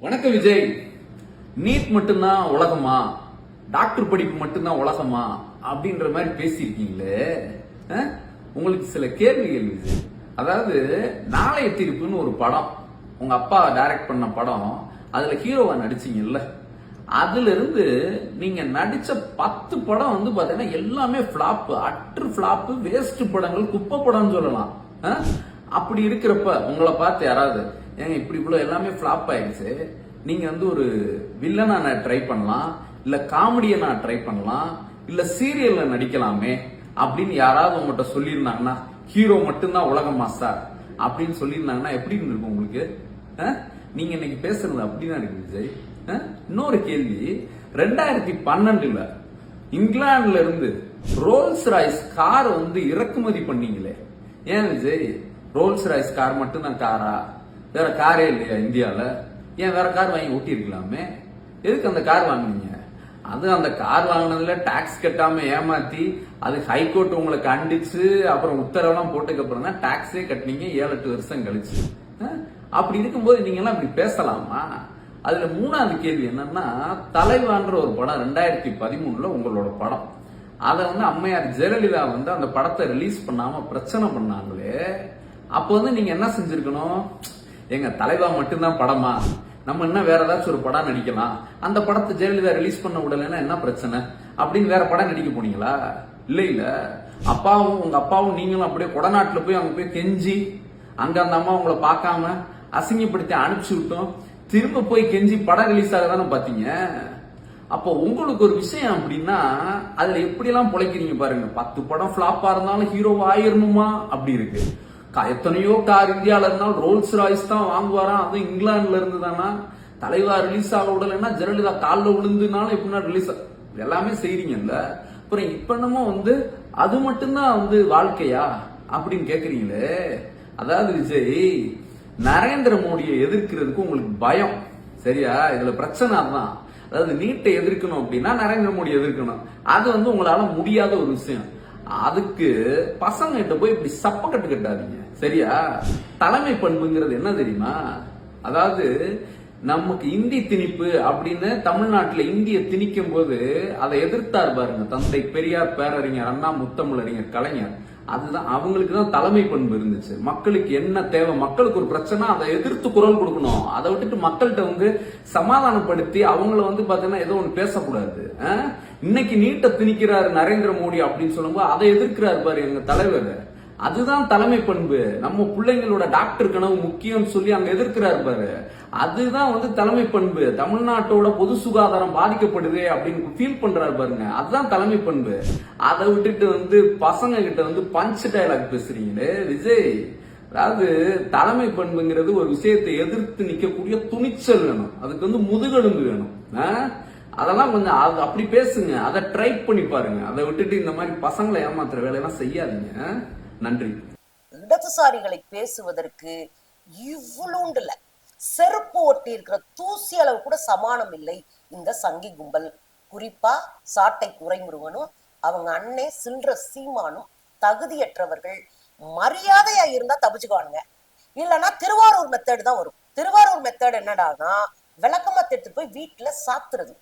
வணக்கம் விஜய். நீட் மட்டும்தான் உலகமா? டாக்டர் படிப்பு மட்டும்தான் உலகமா? அப்படின்ற மாதிரி பேசியிருக்கீங்களே. உங்களுக்கு சில கேள்விகள் விஜய் அதாவது நாளைய தீர்ப்புன்னு ஒரு படம். உங்க அப்பா டைரக்ட் பண்ண படம். அதுல ஹீரோவா நடிச்சீங்கல்ல. அதுல இருந்து நீங்க நடிச்ச பத்து படம் வந்து பாத்தீங்கன்னா எல்லாமே பிளாப் அற்று பிளாப் வேஸ்ட் படங்கள் குப்பை படம்னு சொல்லலாம். அப்படி இருக்கிறப்ப உங்களை பார்த்து யாராவது ஏங்க இப்படி இவ்வளோ எல்லாமே ஃப்ளாப் ஆயிடுச்சு? நீங்கள் வந்து ஒரு வில்லனா நான் ட்ரை பண்ணலாம் இல்லை காமெடியை நான் ட்ரை பண்ணலாம் இல்லை சீரியலில் நடிக்கலாமே அப்படின்னு யாராவது உங்கள்கிட்ட சொல்லியிருந்தாங்கன்னா ஹீரோ மட்டும்தான் உலகம் மாஸ்டார் அப்படின்னு சொல்லியிருந்தாங்கன்னா எப்படி இருந்திருக்கும் உங்களுக்கு? நீங்கள் இன்னைக்கு பேசுறது அப்படிதான் இருக்கு விஜய். இன்னொரு கேள்வி. ரெண்டாயிரத்தி பன்னெண்டுல இங்கிலாந்துல இருந்து ரோல்ஸ் ராய்ஸ் கார் வந்து இறக்குமதி பண்ணீங்களே. ஏன் விஜய்? ரோல்ஸ் ராய்ஸ் கார் மட்டும் தான் காரா வேற காரே இல்லையா இந்தியாவில் ஏன் வேற கார் வாங்கி ஓட்டியிருக்கலாமே எதுக்கு அந்த கார் வாங்கினீங்க? அது அந்த கார் வாங்கினதுல டாக்ஸ் கட்டாம ஏமாத்தி அது ஹைகோர்ட் உங்களை கண்டிச்சு அப்புறம் உத்தரவெல்லாம் போட்டதுக்கு அப்புறம் தான் டாக்ஸே கட்டினீங்க ஏழு எட்டு வருஷம் கழிச்சு. அப்படி இருக்கும்போது நீங்க எல்லாம் இப்படி பேசலாமா? அதுல மூணாவது கேள்வி என்னன்னா தலைவான்ற ஒரு படம் ரெண்டாயிரத்தி பதிமூணுல உங்களோட படம். அதை வந்து அம்மையார் ஜெயலலிதா வந்து அந்த படத்தை ரிலீஸ் பண்ணாம பிரச்சனை பண்ணாங்களே அப்போ வந்து நீங்க என்ன செஞ்சிருக்கணும்? எங்க தலைவா மட்டும்தான் படமா? நம்ம என்ன வேற ஏதாச்சும் ஒரு படம் நடிக்கலாம். அந்த படத்தை ஜெயலலிதா ரிலீஸ் பண்ண விடலைன்னா என்ன பிரச்சனை? அப்படின்னு வேற படம் நடிக்க போனீங்களா? இல்ல இல்ல. அப்பாவும் உங்க அப்பாவும் நீங்களும் அப்படியே கொடநாட்டுல போய் அங்க போய் கெஞ்சி அங்க அந்த அம்மா உங்களை பார்க்காம அசிங்கப்படுத்தி அனுப்பிச்சு விட்டோம். திரும்ப போய் கெஞ்சி படம் ரிலீஸ் ஆக தானே பாத்தீங்க? அப்போ உங்களுக்கு ஒரு விஷயம் அப்படின்னா அதுல எப்படியெல்லாம் பிழைக்கிறீங்க பாருங்க. பத்து படம் ஃபிளாப்பா இருந்தாலும் ஹீரோ ஆயிரணுமா? அப்படி இருக்கு. எத்தனையோ கார் இந்தியாவில் இருந்தாலும் ரோல்ஸ் ராய்ஸ் தான் வாங்குவாராம். அதுவும் இங்கிலாந்துல இருந்து தானா தலைவா ரிலீஸ் ஆக விடலைன்னா ஜெயலலிதா காலில் விழுந்துனாலும் எப்படின்னா ரிலீஸ் எல்லாமே செய்றீங்கல்ல? அப்புறம் இப்ப என்னமோ வந்து அது மட்டும்தான் வந்து வாழ்க்கையா? அப்படின்னு கேக்குறீங்களே. அதாவது விஜய் நரேந்திர மோடியை எதிர்க்கிறதுக்கு உங்களுக்கு பயம். சரியா? இதுல பிரச்சனை அதுதான். அதாவது நீட்டை எதிர்க்கணும் அப்படின்னா நரேந்திர மோடி எதிர்க்கணும். அது வந்து உங்களால முடியாத ஒரு விஷயம். அதுக்கு பசங்க கிட்ட போய் இப்படி சப்பக்கட்டு கட்டாதீங்க சரியா? தலைமை பண்புங்கிறது என்ன தெரியுமா? அதாவது நமக்கு இந்தி திணிப்பு அப்படின்னு தமிழ்நாட்டில் இந்திய திணிக்கும் போது அதை எதிர்த்தார் பாருங்க. தந்தை பெரியார் பேரறிஞர் அண்ணா முத்தமிழறிஞர் கலைஞர். அதுதான் அவங்களுக்கு தான் தலைமை பண்பு இருந்துச்சு. மக்களுக்கு என்ன தேவை? மக்களுக்கு ஒரு பிரச்சனை அதை எதிர்த்து குரல் கொடுக்கணும். அதை விட்டுட்டு மக்கள்கிட்ட வந்து சமாதானப்படுத்தி அவங்கள வந்து பாத்தீங்கன்னா ஏதோ ஒன்று பேசக்கூடாது. ஆஹ்? இன்னைக்கு நீட்டை திணிக்கிறாரு நரேந்திர மோடி அப்படின்னு சொல்லும்போது அதை எதிர்க்கிறாரு பாரு எங்க தலைவர். அதுதான் தலைமை பண்பு. நம்ம பிள்ளைங்களோட டாக்டர் கனவு முக்கியம்னு சொல்லி அங்க எதிர்க்கிறாரு பாரு. அதுதான் வந்து தலைமை பண்பு. தமிழ்நாட்டோட பொது சுகாதாரம் பாதிக்கப்படுது அப்படின்னு ஃபீல் பண்றாரு பாருங்க. அதுதான் தலைமை பண்பு. அதை விட்டுட்டு வந்து பசங்க கிட்ட வந்து பஞ்ச் டயலாக் பேசுறீங்களே விஜய். அதாவது தலைமை பண்புங்கிறது ஒரு விஷயத்தை எதிர்த்து நிக்கக்கூடிய துணிச்சல் வேணும். அதுக்கு வந்து முதுகெலும்பு வேணும். ஆ? அதெல்லாம் கொஞ்சம் அது அப்படி பேசுங்க. அதை ட்ரை பண்ணி பாருங்க. அதை விட்டுட்டு இந்த மாதிரி பசங்களை ஏமாத்துற வேலையெல்லாம் செய்யாதீங்க. நன்றி. இடதுசாரிகளை பேசுவதற்கு இவ்வளோண்டுல செருப்பு ஒட்டி இருக்கிற தூசி அளவு கூட சமானம் இல்லை. இந்த சங்கி கும்பல். குறிப்பா சாட்டை துறைமுருகனும் அவங்க அண்ணே சில்ற சீமானும் தகுதியற்றவர்கள். மரியாதையா இருந்தா தப்பிச்சுக்குவானுங்க. இல்லைன்னா திருவாரூர் மெத்தேடு தான் வரும். திருவாரூர் மெத்தேடு என்னடானா விளக்கமா எடுத்துட்டு போய் வீட்டுல சாத்துறது.